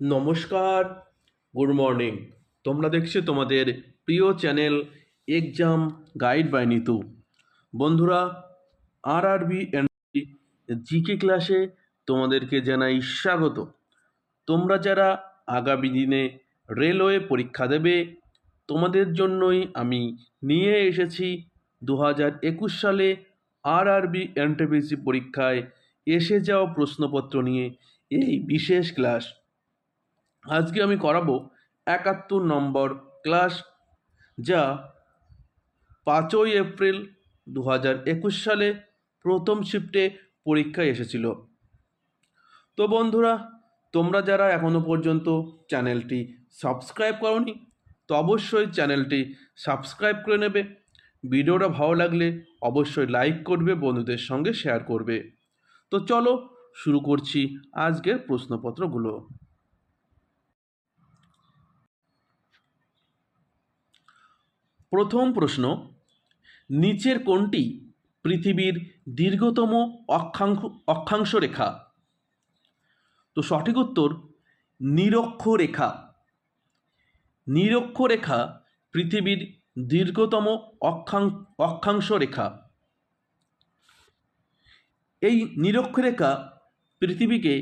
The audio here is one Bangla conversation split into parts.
নমস্কার, গুড মর্নিং। তোমরা দেখছ তোমাদের প্রিয় channel exam guide by Nitu. বন্ধুরা আর আরবি জিকে ক্লাসে তোমাদেরকে জানাই স্বাগত। তোমরা যারা আগামী দিনে রেলওয়ে পরীক্ষা দেবে, তোমাদের জন্যই আমি নিয়ে এসেছি দু হাজার একুশ সালে আর আরবি এনটিপিসি পরীক্ষায় এসে যাওয়া প্রশ্নপত্র নিয়ে এই বিশেষ ক্লাস। আজকে আমি করাবো একাত্তর নম্বর ক্লাস, যা পাঁচই এপ্রিল দু হাজার একুশ সালে প্রথম শিফটে পরীক্ষায় এসেছিল। তো বন্ধুরা, তোমরা যারা এখনও পর্যন্ত চ্যানেলটি সাবস্ক্রাইব করনি, তো অবশ্যই চ্যানেলটি সাবস্ক্রাইব করে নেবে। ভিডিওটা ভালো লাগলে অবশ্যই লাইক করবে, বন্ধুদের সঙ্গে শেয়ার করবে। তো চলো শুরু করছি আজকের প্রশ্নপত্রগুলো। প্রথম প্রশ্ন, নিচের কোনটি পৃথিবীর দীর্ঘতম অক্ষাংশ অক্ষাংশ রেখা তো সঠিক উত্তর, নিরক্ষরেখা। নিরক্ষরেখা পৃথিবীর দীর্ঘতম অক্ষাং অক্ষাংশ রেখা এই নিরক্ষরেখা পৃথিবীকে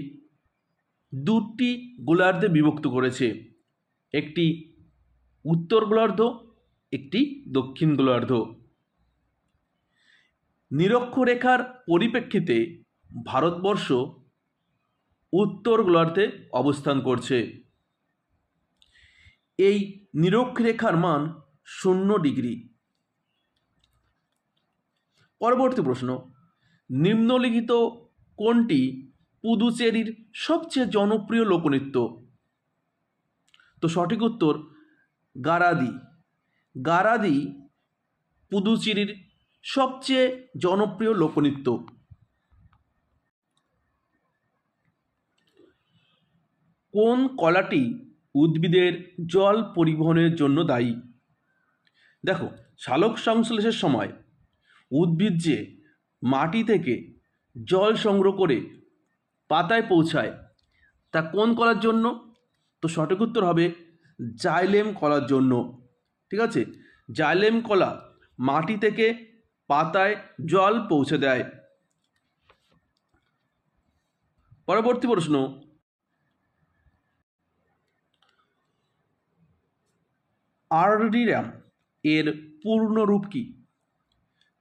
দুটি গোলার্ধে বিভক্ত করেছে। একটি উত্তর গোলার্ধ একটি দক্ষিণ গোলার্ধ। নিরক্ষরেখার পরিপ্রেক্ষিতে ভারতবর্ষ উত্তর গোলার্ধে অবস্থান করছে। এই নিরক্ষরেখার মান শূন্য ডিগ্রি। পরবর্তী প্রশ্ন, নিম্নলিখিত কোনটি পুদুচেরির সবচেয়ে জনপ্রিয় লোকনৃত্য? তো সঠিক উত্তর, গারাদি। গারাদি পুদুচেরির সবচেয়ে জনপ্রিয় লোকনৃত্য। কোন কলাটি উদ্ভিদের জল পরিবহনের জন্য দায়ী? দেখো সালোক সংশ্লেষের সময় উদ্ভিদ যে মাটি থেকে জল সংগ্রহ করে পাতায় পৌঁছায়, তা কোন কলার জন্য? তো সঠিক উত্তর হবে জাইলেম কলার জন্য। ঠিক আছে? জাইলেম কলা মাটি থেকে পাতায় জল পৌঁছে দেয়। পরবর্তী প্রশ্ন। আর্ডিরাম এর পূর্ণরূপ কি?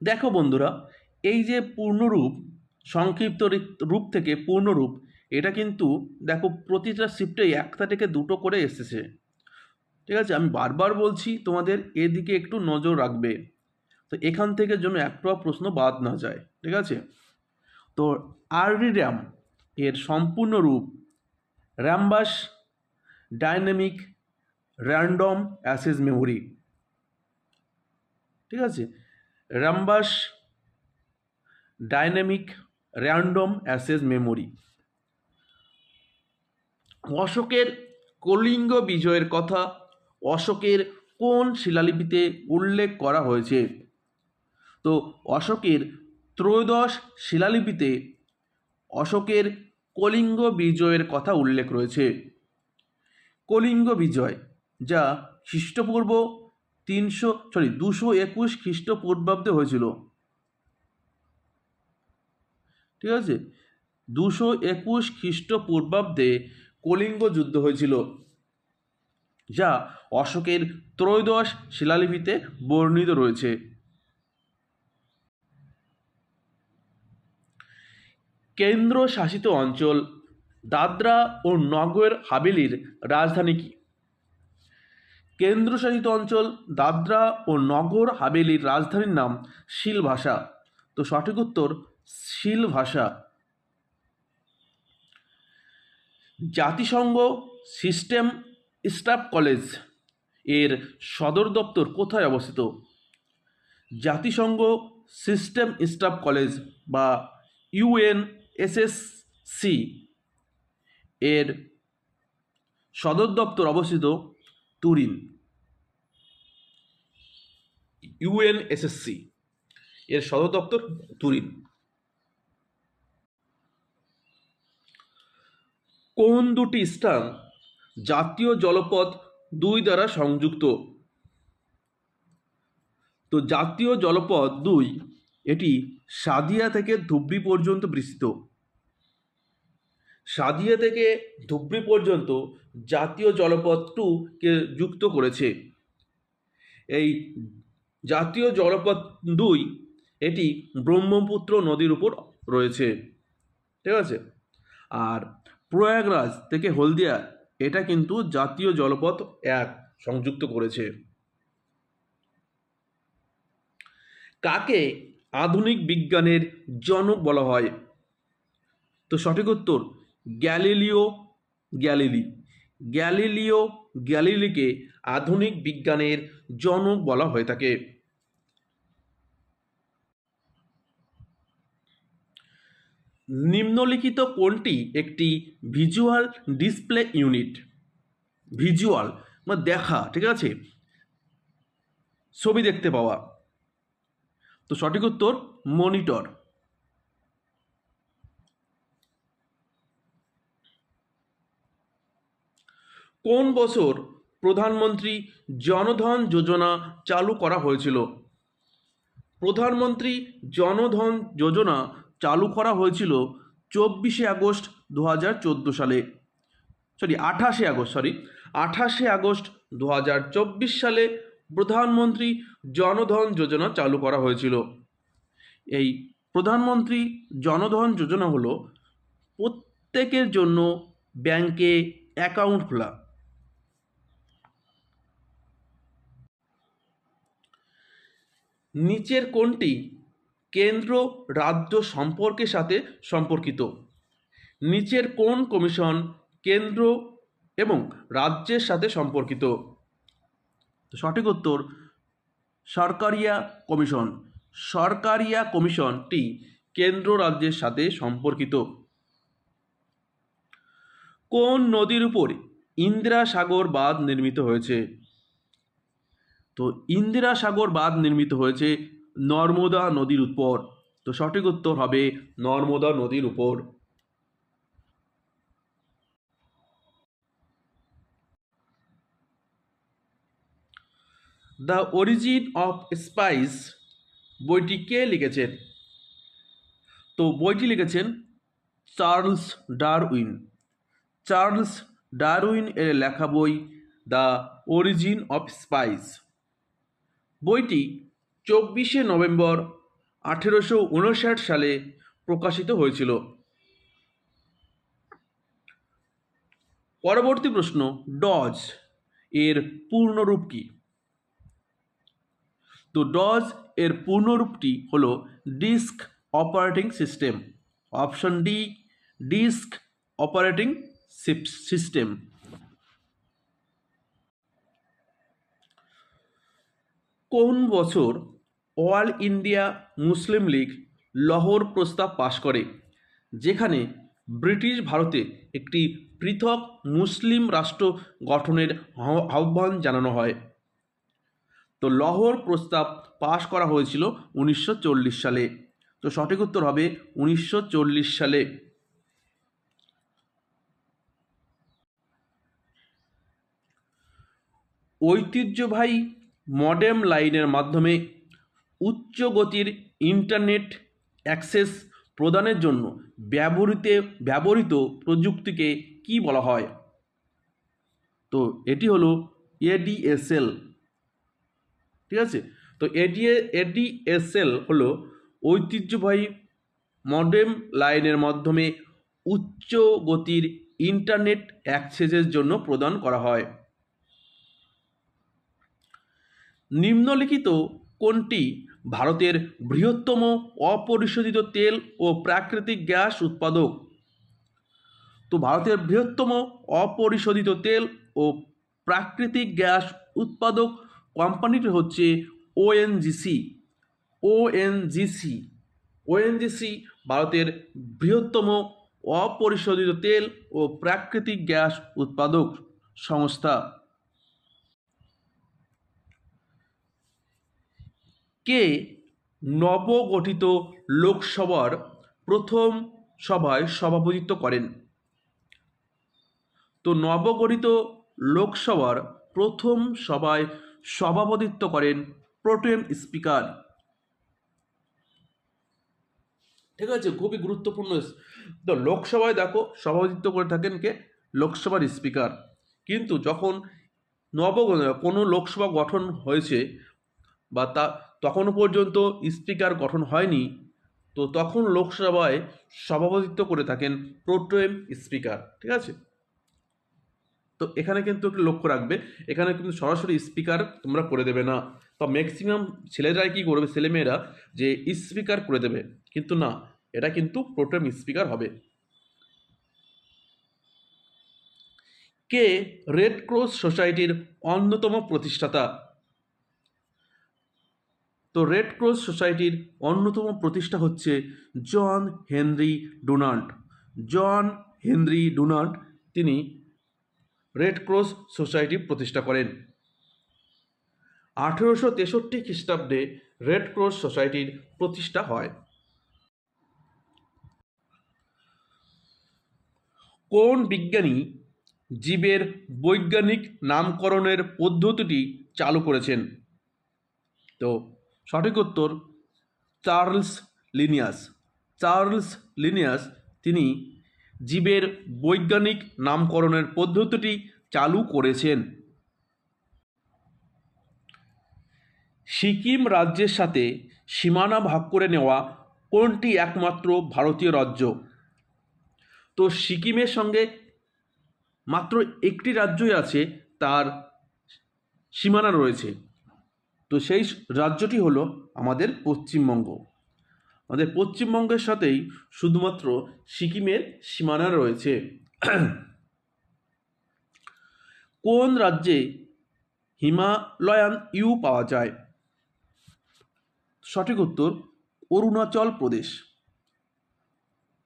দেখো বন্ধুরা, এই যে পূর্ণরূপ, সংক্ষিপ্ত রূপ থেকে পূর্ণরূপ, এটা কিন্তু দেখো প্রতিটা শিফটে একটা থেকে দুটো করে এসেছে। ঠিক আছে? আমি বারবার বলছি, তোমাদের এদিকে একটু নজর রাখবে। তো এখান থেকে যেন একটা প্রশ্ন বাদ না যায়, ঠিক আছে? তো আরডিরাম এর সম্পূর্ণ রূপ Rambus, dynamic, random access memory. ঠিক আছে? Rambus, dynamic, random access memory. অশোকের কলিঙ্গ বিজয়ের কথা অশোকের কোন শিলালিপিতে উল্লেখ করা হয়েছে? তো অশোকের ত্রয়োদশ শিলালিপিতে অশোকের কলিঙ্গ বিজয়ের কথা উল্লেখ রয়েছে। কলিঙ্গ বিজয়, যা খ্রিস্টপূর্ব তিনশো সরি দুশো একুশ খ্রিস্টপূর্বাব্দে হয়েছিল। ঠিক আছে? দুশো একুশ খ্রিস্টপূর্বাব্দে কলিঙ্গ যুদ্ধ হয়েছিল। যা অশোকের ত্রয়োদশ শিলালিপিতে বর্ণিত রয়েছে। কেন্দ্র শাসিত অঞ্চল দাদরা ও নগর হাভেলির রাজধানী কি? কেন্দ্রশাসিত অঞ্চল দাদরা ও নগর হাভেলির রাজধানীর নাম শিল ভাষা তো সঠিক উত্তর শিল ভাষা জাতিসংঘ সিস্টেম স্টাফ কলেজের সদর দপ্তর কোথায় অবস্থিত? জাতিসংঘ সিস্টেম স্টাফ কলেজ বা ইউএনএসএসসি এর সদর দপ্তর অবস্থিত তুরিন। ইউএনএসএসসি এর সদর দপ্তর তুরিন। কোন দুটি স্থান জাতীয় জলপথ দুই দ্বারা সংযুক্ত। তো জাতীয় জলপথ দুই, এটি সাদিয়া থেকে ধুবড়ি পর্যন্ত বিস্তৃত। সাদিয়া থেকে ধুবড়ি পর্যন্ত জাতীয় জলপথ টুকে যুক্ত করেছে। এই জাতীয় জলপথ দুই, এটি ব্রহ্মপুত্র নদীর উপর রয়েছে। ঠিক আছে? আর প্রয়াগরাজ থেকে হলদিয়া এটা কিন্তু জাতীয় জলপথ এক সংযুক্ত করেছে। কাকে আধুনিক বিজ্ঞানের জনক বলা হয়? তো সঠিক উত্তর, গ্যালিলিও গ্যালিলি। গ্যালিলিও গ্যালিলিকে আধুনিক বিজ্ঞানের জনক বলা হয়ে থাকে। নিম্নলিখিত কোনটি একটি ভিজুয়াল ডিসপ্লে ইউনিট। ভিজুয়াল মানে দেখা, ঠিক আছে? ছবি দেখতে পাওয়া। তো সঠিক উত্তর, মনিটর। কোন বছর প্রধানমন্ত্রী জনধন যোজনা চালু করা হয়েছিল? প্রধানমন্ত্রী জনধন যোজনা চালু করা হয়েছিল চব্বিশে আগস্ট দু হাজার চোদ্দ সালে। সরি আঠাশে আগস্ট সরি আঠাশে আগস্ট দু হাজার চব্বিশ সালে প্রধানমন্ত্রী জনধন যোজনা চালু করা হয়েছিল। এই প্রধানমন্ত্রী জনধন যোজনা হলো প্রত্যেকের জন্য ব্যাংকে অ্যাকাউন্ট খোলা। নিচের কোনটি কেন্দ্র রাজ্য সম্পর্কের সাথে সম্পর্কিত। নিচের কোন কমিশন কেন্দ্র এবং রাজ্যের সাথে সম্পর্কিত? সঠিক উত্তর, সরকারিয়া কমিশন। সরকারিয়া কমিশনটি কেন্দ্র রাজ্যের সাথে সম্পর্কিত। কোন নদীর উপর ইন্দিরা সাগর বাঁধ নির্মিত হয়েছে? তো ইন্দিরা সাগর বাঁধ নির্মিত হয়েছে নর্মদা নদীর উপর। তো সঠিক উত্তর হবে নর্মদা নদীর উপর। দ্য অরিজিন অফ স্পাইস বইটি কে লিখেছেন? তো বইটি লিখেছেন চার্লস ডারউইন। চার্লস ডারউইন এর লেখা বই দ্য অরিজিন অফ স্পাইস বইটি চব্বিশে নভেম্বর আঠেরোশো উনষাট সালে প্রকাশিত হয়েছিল। পরবর্তী প্রশ্ন, ডজ এর পূর্ণরূপ কি? তো ডজ এর পূর্ণরূপটি হলো disk operating system, option D, disk operating system. কোন বছর All India Muslim League Lahore প্রস্তাব পাশ করে, যেখানে ব্রিটিশ ভারতে একটি পৃথক মুসলিম রাষ্ট্র গঠনের আহ্বান জানানো হয়। তো লহর প্রস্তাব পাশ করা হয়েছিল উনিশশো চল্লিশ সালে। তো সঠিক উত্তর হবে উনিশশো চল্লিশ সালে। ঐতিহ্যবাহী মডেম লাইনের মাধ্যমে উচ্চ গতির ইন্টারনেট অ্যাক্সেস প্রদানের জন্য ব্যবহৃত ব্যবহৃত প্রযুক্তিকে কি বলা হয়? তো এটি হলো এডিএসএল ঠিক আছে? তো এডিএ এডিএসএল হলো ঐতিহ্যবাহী মডেম লাইনের মাধ্যমে উচ্চ গতির ইন্টারনেট অ্যাক্সেসের জন্য প্রদান করা হয়। নিম্নলিখিত কোনটি ভারতের বৃহত্তম অপরিশোধিত তেল ও প্রাকৃতিক গ্যাস উৎপাদক? তো ভারতের বৃহত্তম অপরিশোধিত তেল ও প্রাকৃতিক গ্যাস উৎপাদক কোম্পানিটি হচ্ছে ওএনজিসি ওএনজিসি ওএনজিসি ভারতের বৃহত্তম অপরিশোধিত তেল ও প্রাকৃতিক গ্যাস উৎপাদক সংস্থা। কে নবগঠিত লোকসভার প্রথম সভায় সভাপতিত্ব করেন? তো নবগঠিত লোকসভার প্রথম সভায় সভাপতিত্ব করেন প্রোটেম স্পিকার। ঠিক আছে, খুবই গুরুত্বপূর্ণ। তো লোকসভায় দেখো সভাপতিত্ব করে থাকেন কে? লোকসভার স্পিকার। কিন্তু যখন নব কোনো লোকসভা গঠন হয়েছে বা তা তখনও পর্যন্ত স্পিকার গঠন হয়নি, তো তখন লোকসভায় সভাপতিত্ব করে থাকেন প্রোটেম স্পিকার, ঠিক আছে? তো এখানে কিন্তু একটু লক্ষ্য রাখবে, এখানে কিন্তু সরাসরি স্পিকার তোমরা করে দেবে না। তো ম্যাক্সিমাম ছেলেরাই কী করবে, ছেলেমেয়েরা যে স্পিকার করে দেবে, কিন্তু না, এটা কিন্তু প্রোটেম স্পিকার হবে। কে রেড ক্রস সোসাইটির অন্যতম প্রতিষ্ঠাতা? তো রেড ক্রস সোসাইটির অন্যতম প্রতিষ্ঠা হচ্ছে John Henry Donald John Henry Donald তিনি রেড ক্রস সোসাইটি প্রতিষ্ঠা করেন। আঠেরোশো তেষট্টি খ্রিস্টাব্দে রেড ক্রস সোসাইটির প্রতিষ্ঠা হয়। কোন বিজ্ঞানী জীবের বৈজ্ঞানিক নামকরণের পদ্ধতিটি চালু করেছেন? তো সঠিক উত্তর চার্লস লিনিয়াস। চার্লস লিনিয়াস তিনি জীবের বৈজ্ঞানিক নামকরণের পদ্ধতিটি চালু করেছেন। সিকিম রাজ্যের সাথে সীমানা ভাগ করে নেওয়া কোনটি একমাত্র ভারতীয় রাজ্য? তো সিকিমের সঙ্গে মাত্র একটি রাজ্যই আছে, তার সীমানা রয়েছে। তো সেই রাজ্যটি হলো আমাদের পশ্চিমবঙ্গ। আমাদের পশ্চিমবঙ্গের সাথেই শুধুমাত্র সিকিমের সীমানা রয়েছে। কোন রাজ্যে হিমালয়ান ইউ পাওয়া যায়? সঠিক উত্তর, অরুণাচল প্রদেশ।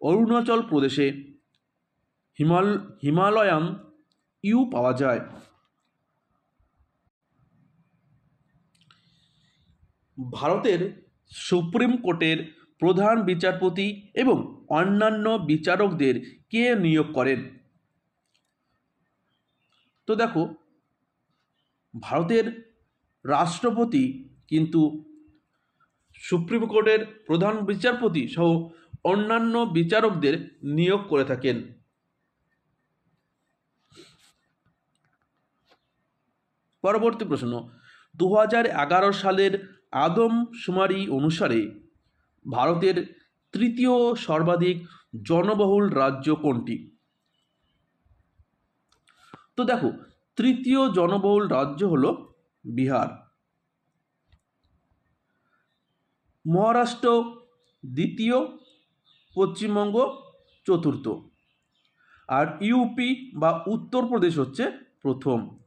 অরুণাচল প্রদেশে হিমাল, হিমালয়ান ইউ পাওয়া যায়। ভারতের সুপ্রিম কোর্টের প্রধান বিচারপতি এবং অন্যান্য বিচারকদের কে নিয়োগ করেন? তো দেখো, ভারতের রাষ্ট্রপতি কিন্তু সুপ্রিম কোর্টের প্রধান বিচারপতি সহ অন্যান্য বিচারকদের নিয়োগ করে থাকেন। পরবর্তী প্রশ্ন দু হাজার এগারো সালের আদমশুমারি অনুসারে ভারতের তৃতীয় সর্বাধিক জনবহুল রাজ্য কোনটি? তো দেখো, তৃতীয় জনবহুল রাজ্য হল বিহার। মহারাষ্ট্র, দ্বিতীয়, পশ্চিমবঙ্গ, চতুর্থ। আর ইউপি বা উত্তরপ্রদেশ হচ্ছে প্রথম।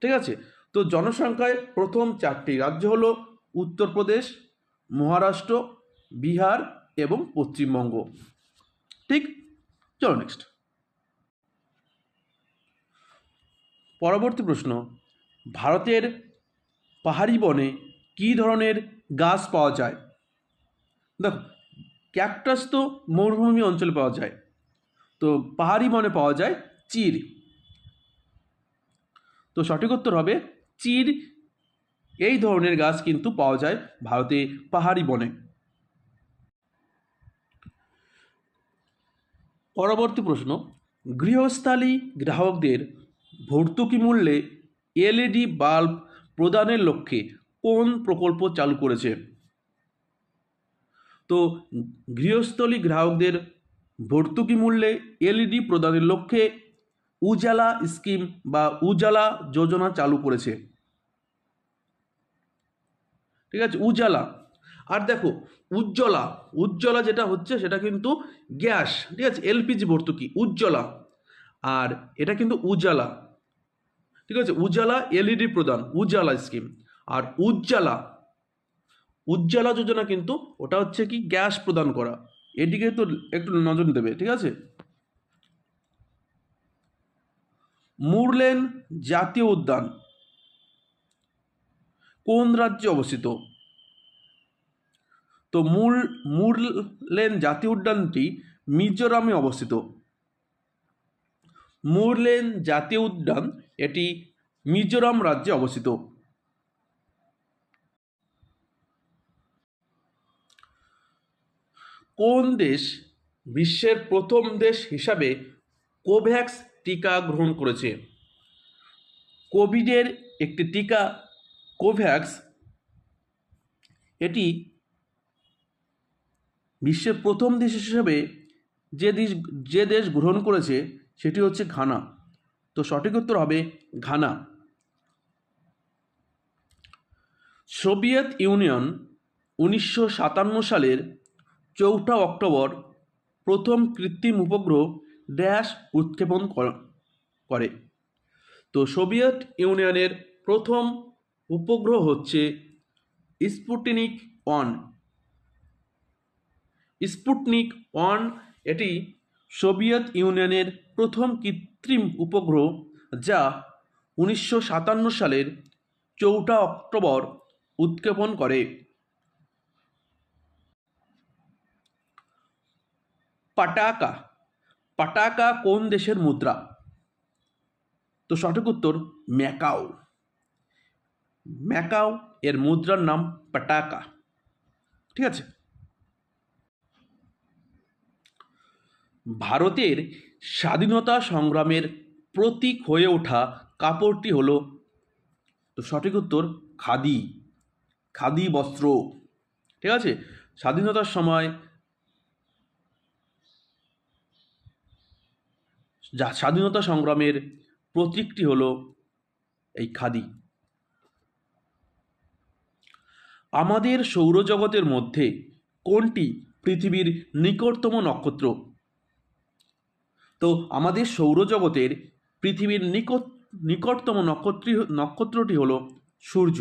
ঠিক আছে? তো জনসংখ্যায় প্রথম চারটি রাজ্য হলো উত্তরপ্রদেশ, মহারাষ্ট্র, বিহার এবং পশ্চিমবঙ্গ। ঠিক, চলো নেক্সট পরবর্তী প্রশ্ন, ভারতের পাহাড়ি বনে কী ধরনের গাছ পাওয়া যায়? দেখো ক্যাকটাস তো মরুভূমি অঞ্চলে পাওয়া যায়। তো পাহাড়ি বনে পাওয়া যায় চির তো সঠিক উত্তর হবে চির এই ধরনের গাছ কিন্তু পাওয়া যায় ভারতে পাহাড়ি বনে। পরবর্তী প্রশ্ন, গৃহস্থালী গ্রাহকদের ভর্তুকি মূল্যে এলইডি বাল্ব প্রদানের লক্ষ্যে কোন প্রকল্প চালু করেছে? তো, গৃহস্থলী গ্রাহকদের ভর্তুকি মূল্যে এলইডি প্রদানের লক্ষ্যে উজালা স্কিম বা উজালা যোজনা চালু করেছে। ঠিক আছে? উজালা আর দেখো, উজ্জ্বলা উজ্জ্বলা যেটা হচ্ছে সেটা কিন্তু গ্যাস, ঠিক আছে? এলপিজি ভর্তুকি, উজ্জ্বলা। আর এটা কিন্তু উজালা ঠিক আছে? উজালা এলইডি প্রদান উজালা স্কিম। আর উজ্জ্বলা উজ্জ্বলা যোজনা কিন্তু ওটা হচ্ছে কি? গ্যাস প্রদান করা। এদিকে তো একটু নজর দেবে, ঠিক আছে? মুরলেন জাতীয় উদ্যান। কোন রাজ্যে অবস্থিত? তো মূল মুরলেন জাতীয় উদ্যানটি মিজোরামে অবস্থিত। মুরলেন জাতীয় উদ্যান এটি মিজোরাম রাজ্যে অবস্থিত। কোন দেশ বিশ্বের প্রথম দেশ হিসাবে কোভ্যাক্স টিকা গ্রহণ করেছে? কোভিডের একটি টিকা কোভ্যাক্স এটি বিশ্বের প্রথম দেশ হিসেবে যে দেশ যে দেশ গ্রহণ করেছে, সেটি হচ্ছে ঘানা। তো সঠিক উত্তর হবে ঘানা। সোভিয়েত ইউনিয়ন উনিশশো সাতান্ন সালের চৌঠা অক্টোবর প্রথম কৃত্রিম উপগ্রহ ড্যাশ উৎক্ষেপণ কর- তো সোভিয়েত ইউনিয়নের প্রথম উপগ্রহ হচ্ছে স্পুটনিক ওয়ান। স্পুটনিক ওয়ান এটি সোভিয়েত ইউনিয়নের প্রথম কৃত্রিম উপগ্রহ যা উনিশশো সাতান্ন সালের চৌঠা অক্টোবর উৎক্ষেপণ করে। পাটাকা। পাটাকা কোন দেশের মুদ্রা? তো সঠিক উত্তর ম্যাকাও। ম্যাকাও এর মুদ্রার নাম পাটাকা। ঠিক আছে? ভারতের স্বাধীনতা সংগ্রামের প্রতীক হয়ে ওঠা কাপড়টি হলো, তো সঠিক উত্তর, খাদি। খাদি বস্ত্র। ঠিক আছে? স্বাধীনতার সময় যা স্বাধীনতা সংগ্রামের প্রতীকটি হলো এই খাদি। আমাদের সৌরজগতের মধ্যে কোনটি পৃথিবীর নিকটতম নক্ষত্র? তো আমাদের সৌরজগতের পৃথিবীর নিকট, নিকটতম নক্ষত্রী, নক্ষত্রটি হলো সূর্য।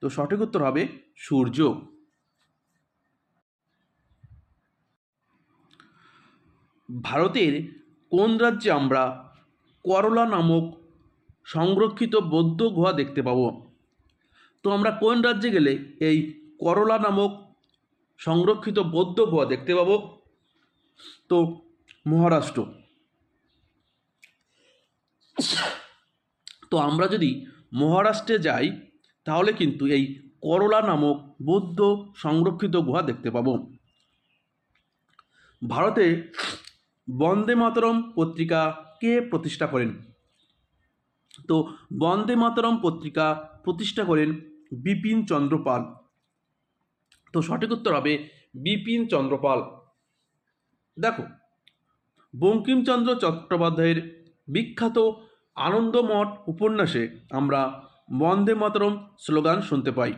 তো সঠিক উত্তর হবে সূর্য। ভারতের কোন রাজ্যে আমরা করলা নামক সংরক্ষিত বৌদ্ধ গুহা দেখতে পাবো? তো আমরা কোন রাজ্যে গেলে এই করলা নামক সংরক্ষিত বৌদ্ধ গুহা দেখতে পাবো? তো মহারাষ্ট্র। তো আমরা যদি মহারাষ্ট্রে যাই, তাহলে কিন্তু এই করলা নামক বৌদ্ধ সংরক্ষিত গুহা দেখতে পাবো। ভারতে বন্দে মাতরম পত্রিকা কে প্রতিষ্ঠা করেন? তো বন্দে মাতরম পত্রিকা প্রতিষ্ঠা করেন বিপিন চন্দ্রপাল। তো সঠিক উত্তর হবে বিপিন চন্দ্রপাল। দেখো, বঙ্কিমচন্দ্র চট্টোপাধ্যায়ের বিখ্যাত আনন্দমঠ উপন্যাসে আমরা বন্দে মাতরম স্লোগান শুনতে পাই।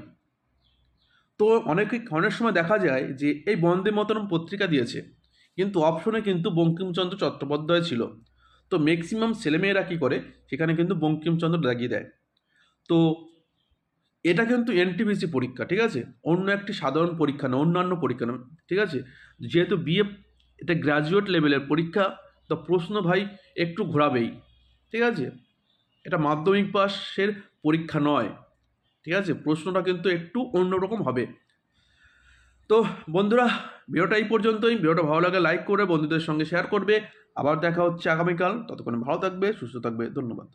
তো অনেকে, অনেক সময় দেখা যায় যে এই বন্দে মাতরম পত্রিকা দিয়েছে, কিন্তু অপশনে কিন্তু বঙ্কিমচন্দ্র চট্টোপাধ্যায় ছিল। তো ম্যাক্সিমাম ছেলেমেয়েরা কী করে? সেখানে কিন্তু বঙ্কিমচন্দ্র লাগিয়ে দেয়। তো এটা কিন্তু এনটিপিসি পরীক্ষা, ঠিক আছে? অন্য একটি সাধারণ পরীক্ষা না, অন্যান্য পরীক্ষা না, ঠিক আছে? যেহেতু বিএ এটা গ্র্যাজুয়েট লেভেলের পরীক্ষা, তো প্রশ্ন ভাই একটু ঘোরাবেই, ঠিক আছে? এটা মাধ্যমিক পাসের পরীক্ষা নয়, ঠিক আছে? প্রশ্নটা কিন্তু একটু অন্যরকম হবে। তো বন্ধুরা, ভিডিওটা এই পর্যন্তই। ভিডিওটা ভালো লাগে লাইক করে বন্ধুদের সঙ্গে শেয়ার করবে। আবার দেখা হচ্ছে আগামীকাল। ততক্ষণে ভালো থাকবে, সুস্থ থাকবে। ধন্যবাদ।